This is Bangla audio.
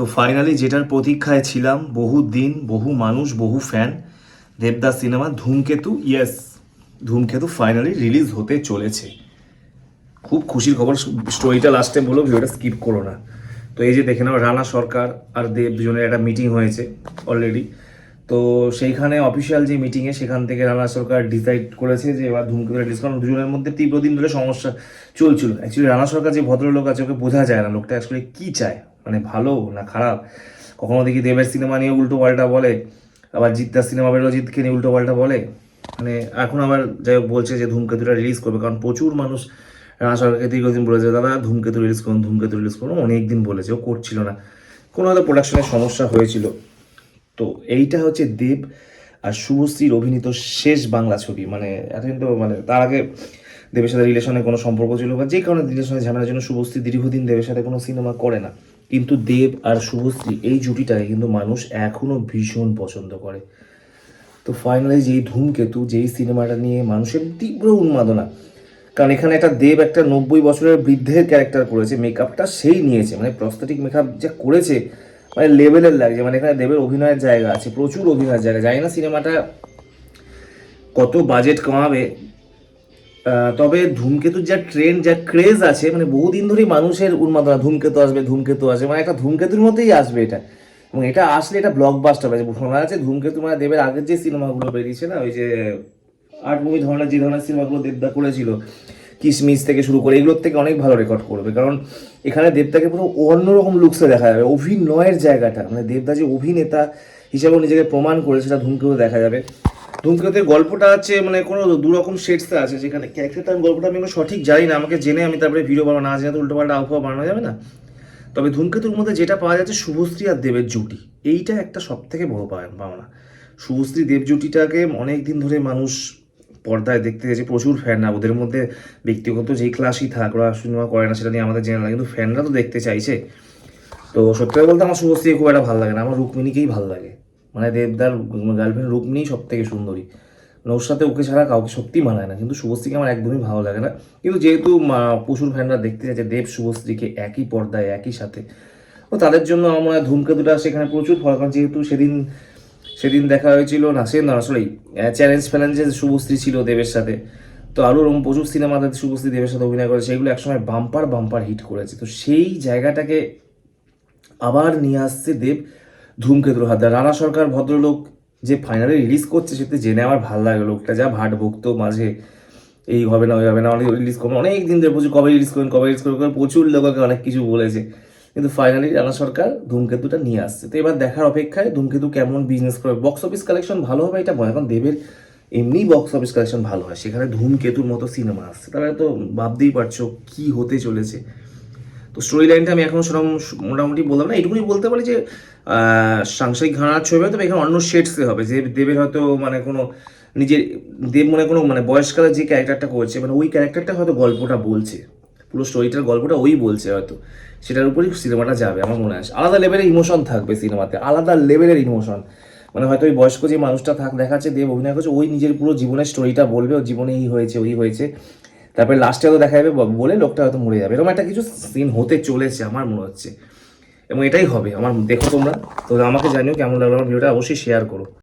তো ফাইনালি যেটার প্রতীক্ষায় ছিলাম, বহু দিন, বহু মানুষ, বহু fan Devdas cinema Dhumketu yes Dhumketu finally release হতে চলেছে। খুব খুশির খবর স্টোরিটা লাস্টে বলো ভিডিওটা স্কিপ করো না। তো এই যে দেখে নাও, রানা সরকার আর দেব দুজনের একটা মিটিং হয়েছে অলরেডি তো সেইখানে অফিসিয়াল যে মিটিংয়ে সেখান থেকে রানা সরকার ডিসাইড করেছে যে এবার ধূমকেতু রিলিজ কারণ দুজনের মধ্যে তীব্র দিন ধরে সমস্যা চলছিল অ্যাকচুয়ালি রানা সরকার যে ভদ্রলোক আছে, ওকে বোঝা যায় না, লোকটা অ্যাকচুয়ালি কী চায়। মানে ভালো না খারাপ? কখনো দেখি দেবের সিনেমা নিয়ে উল্টো পাল্টা বলে, আবার জিৎদার সিনেমা বেরোলো জিতকে নিয়ে উল্টো পাল্টা বলে। মানে এখন আবার যাই হোক বলছে যে ধূমকেতুটা রিলিজ করবে, কারণ প্রচুর মানুষ রানা সরকারকে দীর্ঘদিন বলেছে, দাদা, ধূমকেতু রিলিজ করুন, ধূমকেতু রিলিজ করুন। অনেক দিন বলেছে, ও করছিল না। কোনো হয়তো প্রোডাকশনের সমস্যা হয়েছিল। তো এইটা হচ্ছে দেব আর শুভশ্রীর অভিনীত শেষ বাংলা ছবি। মানে এতদিন তো মানে তার আগে দেবের সাথে রিলেশনে কোনো সম্পর্ক ছিল বা যে কারণে রিলেশনে ঝামেলার জন্য শুভশ্রী দীর্ঘদিন দেবের সাথে কোনো সিনেমা করে না। কিন্তু দেব আর শুভশ্রী এই জুটিটাকে কিন্তু মানুষ এখনও ভীষণ পছন্দ করে। তো ফাইনালি যেই ধূমকেতু, যেই সিনেমাটা নিয়ে মানুষের তীব্র উন্মাদনা, কারণ এখানে একটা দেব একটা নব্বই বছরের বৃদ্ধের ক্যারেক্টার করেছে মেকআপটা সেই নিয়েছে মানে প্রস্থেটিক মেকআপ যা করেছে মানে লেভেলের লাগছে মানে এখানে দেবের অভিনয়ের জায়গা আছে, প্রচুর অভিনয়ের জায়গা, জানি না সিনেমাটা কত বাজেট কমাবে তবে ধূমকেতুর যা ট্রেন্ড যা ক্রেজ আছে মানে বহুদিন ধরেই মানুষের উন্মাদনা, ধূমকেতু আসবে ধূমকেতু আসবে মানে একটা ধূমকেতুর মতোই আসবে এটা। এবং এটা আসলে এটা ব্লকবাস্টার হবে। শোনা যাচ্ছে ধূমকেতু মানে দেবের আগের যে সিনেমাগুলো বেরিয়েছে না, ওই যে আর্ট মুভি ধরনের, যে ধরনের সিনেমাগুলো দেবদা করেছিল, কিসমিস থেকে শুরু করে, এগুলোর থেকে অনেক ভালো রেকর্ড করবে। কারণ এখানে দেবদাকে পুরো অন্যরকম লুকসে দেখা যাবে, অভিনয়ের জায়গাটা। মানে দেবদা যে অভিনেতা হিসেবে নিজেকে প্রমাণ করে সেটা ধূমকেতু দেখা যাবে। ধূমকেতুর গল্পটা আছে মানে কোনো দুরকম শেডসে আছে যেখানে ক্যারেক্টারটার গল্পটা আমি সঠিক জানি না, আমাকে জেনে আমি তারপরে ভিডিও বানাবো, না জেনে তো উল্টোপাল্টা আবহাওয়া বানানো যাবে না। তবে ধূমকেতুর মধ্যে যেটা পাওয়া যাচ্ছে শুভশ্রী আর দেবের জুটি, এইটা একটা সব থেকে বড় পাওনা। শুভশ্রী দেব জুটিটাকে অনেক দিন ধরে মানুষ পর্দায় দেখতে গেছে, প্রচুর ফ্যান না, ওদের মধ্যে ব্যক্তিগত যেই ক্লাসই থাক, ওরা সিনেমা করে না, সেটা নিয়ে আমাদের জেনে না, কিন্তু ফ্যানরা তো দেখতে চাইছে। তো সত্যি বলতে আমার শুভশ্রী খুব একটা ভালো লাগে না, আমার রুক্মিণীকেই ভালো লাগে। মানে দেবদার গার্লফ্রেন্ড রূপ নিয়েই সব থেকে সুন্দরী। মানে ওর সাথে ওকে ছাড়া কাউকে সত্যি মানায় না। কিন্তু শুভশ্রীকে আমার একদমই ভালো লাগে না। কিন্তু যেহেতু প্রচুর ফ্যানরা দেখতে চাইছে দেব শুভশ্রীকে একই পর্দায়, একই সাথে। ও তাদের জন্য আমার মনে হয় ধূমকেতুটা সেখানে প্রচুর ফল। কারণ যেহেতু সেদিন সেদিন দেখা হয়েছিল, না, সে, না আসলেই চ্যালেঞ্জ ফ্যালেঞ্জে শুভশ্রী ছিল দেবের সাথে। তো আরও ওরকম প্রচুর সিনেমাতে শুভশ্রী দেবের সাথে অভিনয় করে সেগুলো একসময় বাম্পার বাম্পার হিট করেছে। তো সেই জায়গাটাকে আবার নিয়ে আসছে দেব। ধূমকেতুর হাত। রানা সরকার ভদ্রলোক যে ফাইনালি রিলিজ করছে সেটা জেনে আমার ভালো লাগে লোকটা, যা ভাট বকতো মাঝে। এই হবে না, ওই হবে না, অনেক রিলিজ করবেন অনেক দিন ধরে প্রচুর, কবে রিলিজ করবেন, কবে রিলিজ করবেন প্রচুর লোককে অনেক কিছু বলেছে। কিন্তু ফাইনালি রানা সরকার ধূমকেতুটা নিয়ে আসছে। তো এবার দেখার অপেক্ষায় ধূমকেতু কেমন বিজনেস করবে? বক্স অফিস কালেকশন ভালো হবে এটা এখন দেবের এমনি বক্স অফিস কালেকশন ভালো হয়। সেখানে ধূমকেতুর মতো সিনেমা আসছে। তাহলে তো ভাবতেই পারছ কি হতে চলেছে। তো স্টোরি লাইনটা আমি এখনও সেরকম মোটামুটি বললাম না। এইটুকুনি বলতে পারি যে সাংসারিক ঘাড়ার ছবি হয়তো এখানে অন্য শেডসে হবে। যে দেবের হয়তো মানে কোনো নিজের, দেব মনে কোনো মানে বয়সকালে যে ক্যারেক্টারটা করছে মানে ওই ক্যারেক্টারটা হয়তো গল্পটা বলছে। পুরো স্টোরিটার গল্পটা ওই বলছে হয়তো। সেটার উপরই সিনেমাটা যাবে, আমার মনে হয়। আলাদা লেভেলের ইমোশন থাকবে সিনেমাতে। আলাদা লেভেলের ইমোশন মানে হয়তো ওই বয়স্ক যে মানুষটা থাক, দেখাচ্ছে, দেব অভিনয় করছে, ওই নিজের পুরো জীবনের স্টোরিটা বলবে ও জীবনে এই হয়েছে, ওই হয়েছে। তারপরে লাস্টে হয়তো দেখা যাবে বলে লোকটা হয়তো মরে যাবে। এরকম একটা কিছু সিন হতে চলেছে আমার মনে হচ্ছে। এবং এটাই হবে। আমার, দেখো তোমরা। তো আমাকে জানিও কেমন লাগল আমার ভিডিওটা। অবশ্যই শেয়ার করো।